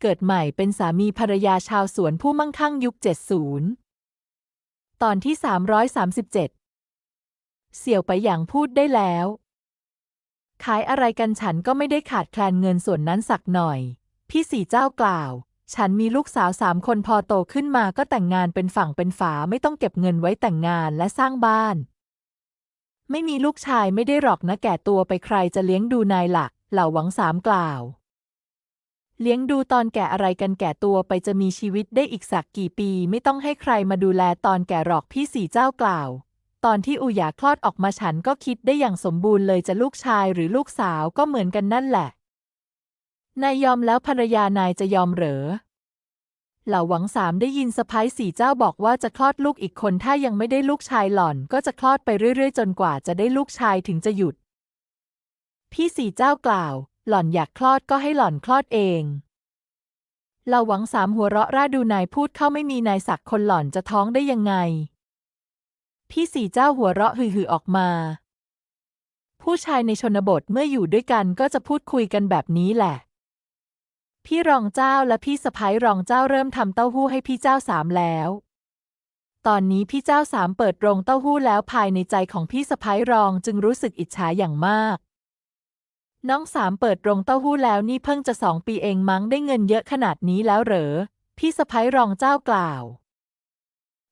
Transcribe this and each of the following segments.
เกิดใหม่เป็นสามีภรรยาชาวสวนผู้มั่งคั่งยุค 70 ตอนที่ 337 เสี่ยวไปอย่างพูดได้แล้ว ขายอะไรกันฉันก็ไม่ได้ขาดแคลนเงินส่วนนั้นสักหน่อย พี่สี่เจ้ากล่าว ฉันมีลูกสาวสามคนพอโตขึ้นมาก็แต่งงานเป็นฝั่งเป็นฝาไม่ต้องเก็บเงินไว้แต่งงานและสร้างบ้าน ไม่มีลูกชายไม่ได้หรอกนะแก่ตัวไปใครจะเลี้ยงดูนายหลักเหล่าหวังสามกล่าว เลี้ยงดูตอนแก่อะไรกันแก่ตัวไปจะมีชีวิตได้อีกสักกี่ปี ไม่ต้องให้ใครมาดูแลตอนแก่หรอกพี่สี่เจ้ากล่าว ตอนที่อูหยาคลอดออกมาฉันก็คิดได้อย่างสมบูรณ์เลยจะลูกชายหรือลูกสาวก็เหมือนกันนั่นแหละ นายยอมแล้วภรรยานายจะยอมเหรอเหล่าหวังสามได้ยินสะพ้ายสี่เจ้าบอกว่าจะคลอดลูกอีกคนถ้ายังไม่ได้ลูกชายหล่อนก็จะคลอดไปเรื่อยๆ จนกว่าจะได้ลูกชายถึงจะหยุด พี่สี่เจ้ากล่าว หล่อนอยากคลอดก็ให้หล่อนคลอดเองเหล่าหวังสามหัวเราะร่าดูนายพูดเข้าไม่มีนายศักคนหล่อนจะท้องได้ยังไง พี่สี่เจ้าหัวเราะฮือๆออกมา ผู้ชายในชนบทเมื่ออยู่ด้วยกันก็จะพูดคุยกันแบบนี้แหละ พี่รองเจ้าและพี่สะพ้ายรองเจ้าเริ่มทำเต้าหู้ให้พี่เจ้าสามแล้ว ตอนนี้พี่เจ้าสามเปิดโรงเต้าหู้แล้วภายในใจของพี่สะพ้ายรองจึงรู้สึกอิจฉาอย่างมาก น้องสามเปิดโรงเต้าหู้แล้วนี่เพิ่งจะสองปีเองมั้งได้เงินเยอะขนาดนี้แล้วเหรอ พี่สะพ้ายรองเจ้ากล่าว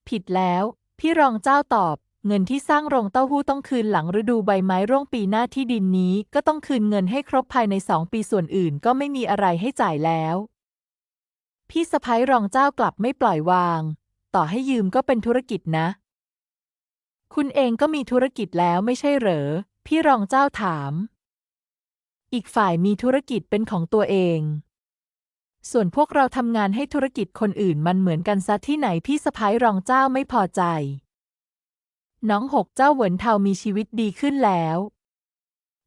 ผิดแล้ว พี่รองเจ้าตอบ เงินที่สร้างโรงเต้าหู้ต้องคืนหลังฤดูใบไม้ร่วงปีหน้าที่ดินนี้ ก็ต้องคืนเงินให้ครบภายในสองปีส่วนอื่นก็ไม่มีอะไรให้จ่ายแล้ว พี่สะพ้ายรองเจ้ากลับไม่ปล่อยวาง ต่อให้ยืมก็เป็นธุรกิจนะ คุณเองก็มีธุรกิจแล้วไม่ใช่เหรอ พี่รองเจ้าถาม อีกฝ่ายมีธุรกิจเป็นของตัวเอง ส่วนพวกเราทำงานให้ธุรกิจคนอื่นมันเหมือนกันซะที่ไหนพี่สะพ้ายรองเจ้าไม่พอใจ น้องหกเจ้าเหวินเทามีชีวิตดีขึ้นแล้ว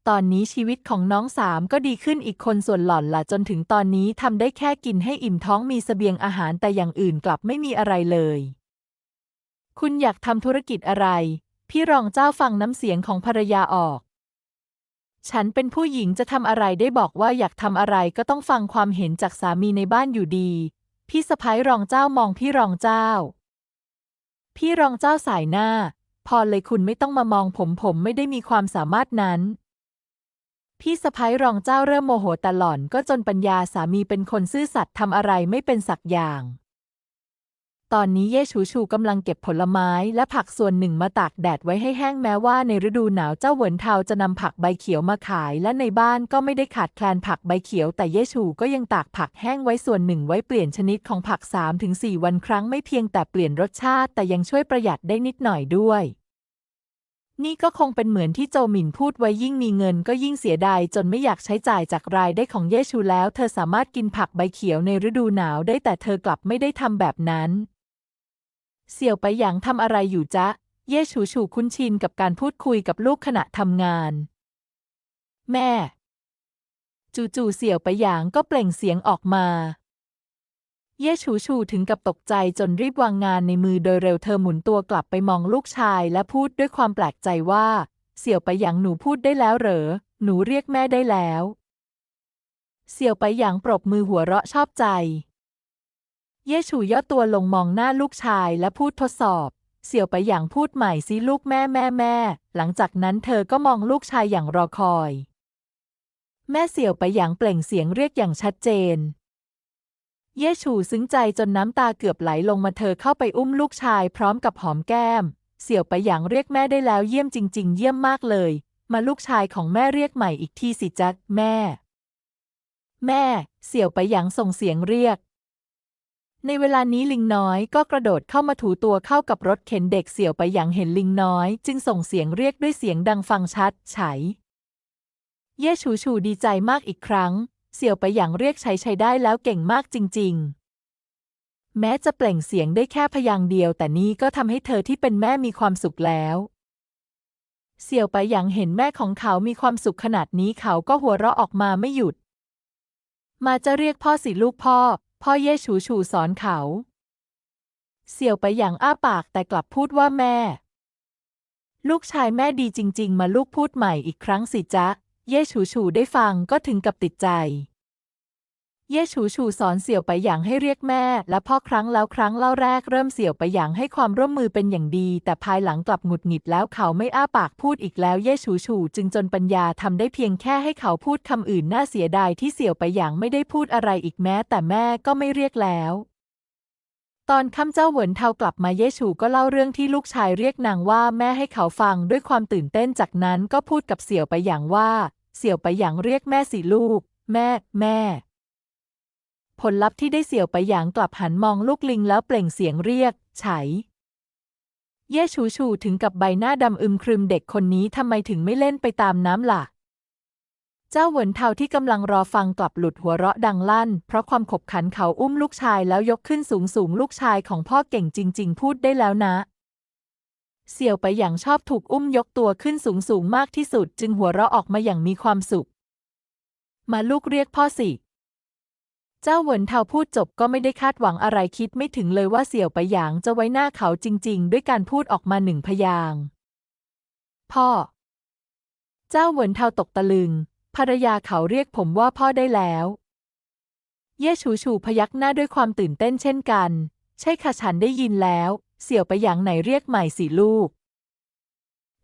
ตอนนี้ชีวิตของน้องสามก็ดีขึ้นอีกคนส่วนหล่อนล่ะจนถึงตอนนี้ทำได้แค่กินให้อิ่มท้องมีเสบียงอาหารแต่อย่างอื่นกลับไม่มีอะไรเลย คุณอยากทำธุรกิจอะไร พี่รองเจ้าฟังน้ำเสียงของภรรยาออก ฉันเป็นผู้หญิงจะทำอะไรได้บอกว่าอยากทำอะไรก็ต้องฟังความเห็นจากสามีในบ้านอยู่ดี พี่สะพ้ายรองเจ้ามองพี่รองเจ้า พี่รองเจ้าสายหน้า พอเลยคุณไม่ต้องมามองผมผมไม่ได้มีความสามารถนั้น พี่สะพ้ายรองเจ้าเริ่มโมโหแต่หล่อนก็จนปัญญาสามีเป็นคนซื่อสัตย์ทำอะไรไม่เป็นสักอย่าง ตอนนี้เย่ชูชูกำลังเก็บผลไม้และผักส่วนหนึ่งมาตากแดดไว้ให้แห้งแม้ว่าในฤดูหนาวเจ้าเหวินเทาจะนำผักใบเขียวมาขาย และในบ้านก็ไม่ได้ขาดแคลนผักใบเขียว แต่เย่ชูก็ยังตากผักแห้งไว้ส่วนหนึ่งไว้เปลี่ยนชนิดของผัก 3-4 วันครั้งไม่เพียงแต่เปลี่ยนรสชาติ แต่ยังช่วยประหยัดได้นิดหน่อยด้วยนี่ก็คงเป็นเหมือนที่โจหมินพูดไว้ยิ่งมีเงินก็ยิ่งเสียดายจนไม่อยากใช้จ่ายจากรายได้ของเยชูแล้ว เธอสามารถกินผักใบเขียวในฤดูหนาวได้แต่เธอกลับไม่ได้ทำแบบนั้น เสี่ยวไปหยางทำอะไรอยู่จ๊ะ เย่ชูชูคุ้นชินกับการพูดคุยกับลูกขณะทำงาน แม่ จู่ๆเสี่ยวไปหยางก็เปล่งเสียงออกมา เย่ชูชูถึงกับตกใจจนรีบวางงานในมือโดยเร็วเธอหมุนตัวกลับไปมองลูกชายและพูดด้วยความแปลกใจว่า เสี่ยวไปหยางหนูพูดได้แล้วเหรอ หนูเรียกแม่ได้แล้ว เสี่ยวไปหยางปรบมือหัวเราะชอบใจ เย่ชูย่อตัวลงมองหน้าลูกชายและพูดทดสอบ เสี่ยวไปหยางพูดใหม่สิลูกแม่แม่แม่ หลังจากนั้นเธอก็มองลูกชายอย่างรอคอย แม่เสี่ยวไปหยางเปล่งเสียงเรียกอย่างชัดเจน เย่ชูซึ้งใจจนน้ำตาเกือบไหลลงมาเธอเข้าไปอุ้มลูกชายพร้อมกับหอมแก้ม เสี่ยวไปหยางเรียกแม่ได้แล้วเยี่ยมจริง ๆ เยี่ยมมากเลย มาลูกชายของแม่เรียกใหม่อีกทีสิจ๊ะแม่แม่ เสี่ยวไปหยางส่งเสียงเรียก ในเวลานี้ลิงน้อยก็กระโดดเข้ามาถูตัวเข้ากับรถเข็นเด็กเสี่ยวไปหยางเห็นลิงน้อย จึงส่งเสียงเรียกด้วยเสียงดังฟังชัด ไฉ เย่ชูชูดีใจมากอีกครั้ง เสี่ยวไปหยางเรียกใช้ใช้ได้แล้วเก่งมากจริง ๆ แม้จะเปล่งเสียงได้แค่พยางเดียว แต่นี่ก็ทำให้เธอที่เป็นแม่มีความสุขแล้ว เสี่ยวไปหยางเห็นแม่ของเขามีความสุขขนาดนี้เขาก็หัวเราะออกมาไม่หยุด มาจะเรียกพ่อสิลูกพ่อ พ่อเย่ชูชูสอนเขา เสี่ยวไปอย่างอ้าปากแต่กลับพูดว่าแม่ ลูกชายแม่ดีจริง ๆ มาลูกพูดใหม่อีกครั้งสิจ๊ะ เย่ฉูฉูได้ฟังก็ถึงกับติดใจ เย่ฉูฉูสอนเสี่ยวไปหยางให้เรียกแม่ และพ่อครั้งแล้วครั้งเล่าแรกเริ่มเสี่ยวไปหยางให้ความร่วมมือเป็นอย่างดี แต่ภายหลังกลับหงุดหงิดแล้วเขาไม่อ้าปากพูดอีกแล้วเย่ฉูฉูจึงจนปัญญาทำได้เพียงแค่ให้เขาพูดคำอื่นน่าเสียดายที่เสี่ยวไปหยางไม่ได้พูดอะไรอีกแม้ แต่แม่ก็ไม่เรียกแล้วตอนค่ำเจ้าเหวินเทากลับมาเย่ฉูก็เล่าเรื่องที่ลูกชายเรียกนางว่าแม่ให้เขาฟังด้วยความตื่นเต้นจากนั้นก็พูดกับเสี่ยวไปหยางว่า เสี่ยวไปหยางเรียกแม่สิลูก แม่ แม่ ผลลัพธ์ที่ได้เสี่ยวไปหยางกลับหันมองลูกลิงแล้วเปล่งเสียงเรียก ไฉ เย่ชูชูถึงกับใบหน้าดำอึมครึมเด็กคนนี้ทำไมถึงไม่เล่นไปตามน้ำล่ะ เจ้าเหวินเทาที่กำลังรอฟังกลับหลุดหัวเราะดังลั่น เพราะความขบขันเขาอุ้มลูกชายแล้วยกขึ้นสูงสูงลูกชายของพ่อเก่งจริง ๆ พูดได้แล้วนะเสี่ยวไปอย่างชอบถูกอุ้มยกตัวขึ้นสูงสูงมากที่สุด จึงหัวเราะออกมาอย่างมีความสุข มาลูกเรียกพ่อสิ เจ้าเหวินเทาพูดจบก็ไม่ได้คาดหวังอะไรคิดไม่ถึงเลยว่าเสี่ยวไปหยางจะไว้หน้าเขาจริง ๆ ด้วยการพูดออกมาหนึ่งพยาง พ่อ เจ้าเหวินเทาตกตะลึง ภรรยาเขาเรียกผมว่าพ่อได้แล้ว เย่ฉูฉูพยักหน้าด้วยความตื่นเต้นเช่นกัน ใช่ค่ะฉันได้ยินแล้ว เสี่ยวไปหยางไหนเรียกใหม่สิลูก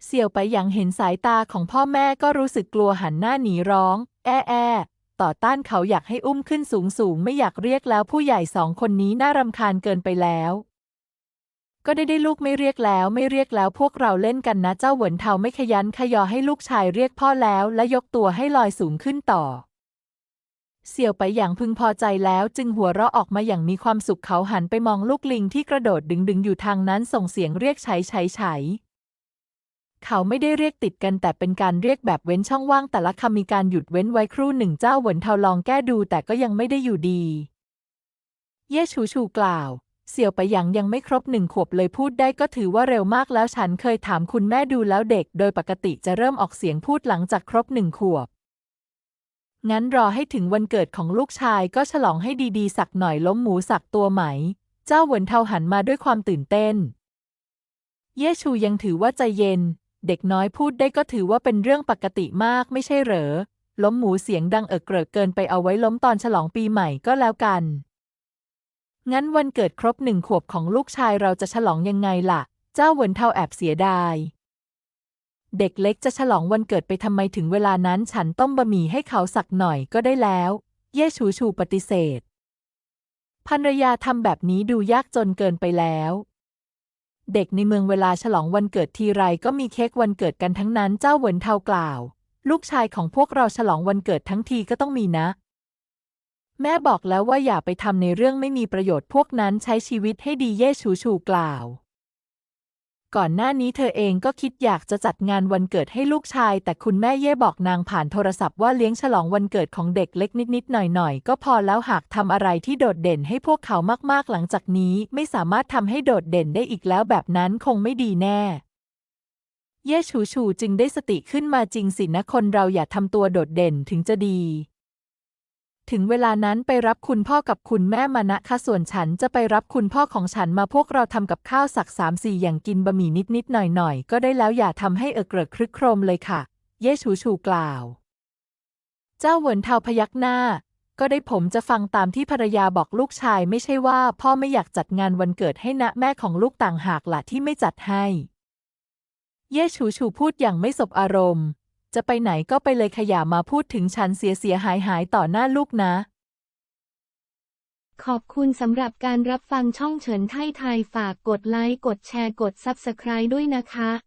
เสี่ยวไปหยางเห็นสายตาของพ่อแม่ก็รู้สึกกลัวหันหน้าหนีร้อง แอ้แอ ต่อต้านเขาอยากให้อุ้มขึ้นสูงสูงไม่อยากเรียกแล้วผู้ใหญ่สองคนนี้น่ารำคาญเกินไปแล้ว ก็ได้ได้ลูกไม่เรียกแล้วไม่เรียกแล้วพวกเราเล่นกันนะเจ้าเหวินเทาไม่ขยันขยอให้ลูกชายเรียกพ่อแล้วและยกตัวให้ลอยสูงขึ้นต่อ เสี่ยวไปอย่างพึงพอใจแล้วจึงหัวเราะออกมาอย่างมีความสุขเขาหันไปมองลูกลิงที่กระโดดดึงดึงๆอยู่ทางนั้นส่งเสียงเรียกไฉไฉไฉ เขาไม่ได้เรียกติดกันแต่เป็นการเรียกแบบเว้นช่องว่างแต่ละคำมีการหยุดเว้นไว้ครู่หนึ่งเจ้าเหวินเทาลองแก้ดูแต่ก็ยังไม่ได้อยู่ดี เย่ชูชูกล่าว เสี่ยวไปหยังยังไม่ครบหนึ่งขวบเลยพูดได้ก็ถือว่าเร็วมากแล้วฉันเคยถามคุณแม่ดูแล้วเด็ก โดยปกติจะเริ่มออกเสียงพูดหลังจากครบหนึ่งขวบ งั้นรอให้ถึงวันเกิดของลูกชายก็ฉลองให้ดีๆ สักหน่อยล้มหมูสักตัวไหม เจ้าเหวินเทาหันมาด้วยความตื่นเต้น เย่ชูยังถือว่าใจเย็น เด็กน้อยพูดได้ก็ถือว่าเป็นเรื่องปกติมากไม่ใช่เหรอ ล้มหมูเสียงดังเอิกเกริกเกินไปเอาไว้ล้มตอนฉลองปีใหม่ก็แล้วกัน งั้นวันเกิดครบหนึ่งขวบของลูกชายเราจะฉลองยังไงล่ะ เจ้าเวินเทาแอบเสียดาย เด็กเล็กจะฉลองวันเกิดไปทำไมถึงเวลานั้นฉันต้มบะหมี่ให้เขาสักหน่อยก็ได้แล้ว เย่ชูชูปฏิเสธภรรยาทำแบบนี้ดูยากจนเกินไปแล้ว เด็กในเมืองเวลาฉลองวันเกิดทีไรก็มีเค้กวันเกิดกันทั้งนั้นเจ้าเหวินเทากล่าว ลูกชายของพวกเราฉลองวันเกิดทั้งทีก็ต้องมีนะ แม่บอกแล้วว่าอย่าไปทำในเรื่องไม่มีประโยชน์พวกนั้นใช้ชีวิตให้ดีเย่ชูชูกล่าว ก่อนหน้านี้เธอเองก็คิดอยากจะจัดงานวันเกิดให้ลูกชาย แต่คุณแม่เย่บอกนางผ่านโทรศัพท์ว่าเลี้ยงฉลองวันเกิดของเด็กเล็กนิดๆหน่อยๆ ก็พอแล้วหากทำอะไรที่โดดเด่นให้พวกเขามากๆ หลังจากนี้ไม่สามารถทำให้โดดเด่นได้อีกแล้วแบบนั้นคงไม่ดีแน่ เย่ชูชูจึงได้สติขึ้นมาจริงสินะคนเราอย่าทำตัวโดดเด่นถึงจะดี ถึงเวลานั้นไปรับคุณพ่อกับคุณแม่มานะคะส่วนฉันจะไปรับคุณพ่อของฉันมาพวกเราทำกับข้าวสักสามสี่อย่างกินบะหมี่นิดๆหน่อยๆ ก็ได้แล้วอย่าทำให้เออเกริกครึกโครมเลยค่ะ เย่ชูชูกล่าว เจ้าเหวินเทาพยักหน้า ก็ได้ผมจะฟังตามที่ภรรยาบอกลูกชายไม่ใช่ว่า พ่อไม่อยากจัดงานวันเกิดให้นะแม่ของลูกต่างหากละที่ไม่จัดให้ เย่ชูชูพูดอย่างไม่สบอารมณ์ จะไปไหนก็ไปเลยขยามาพูดถึงฉันเสียเสียหายหายต่อหน้าลูกนะ ขอบคุณสำหรับการรับฟังช่องเฉินไทยไทยฝากกดไลค์กดแชร์กด Subscribe ด้วยนะคะ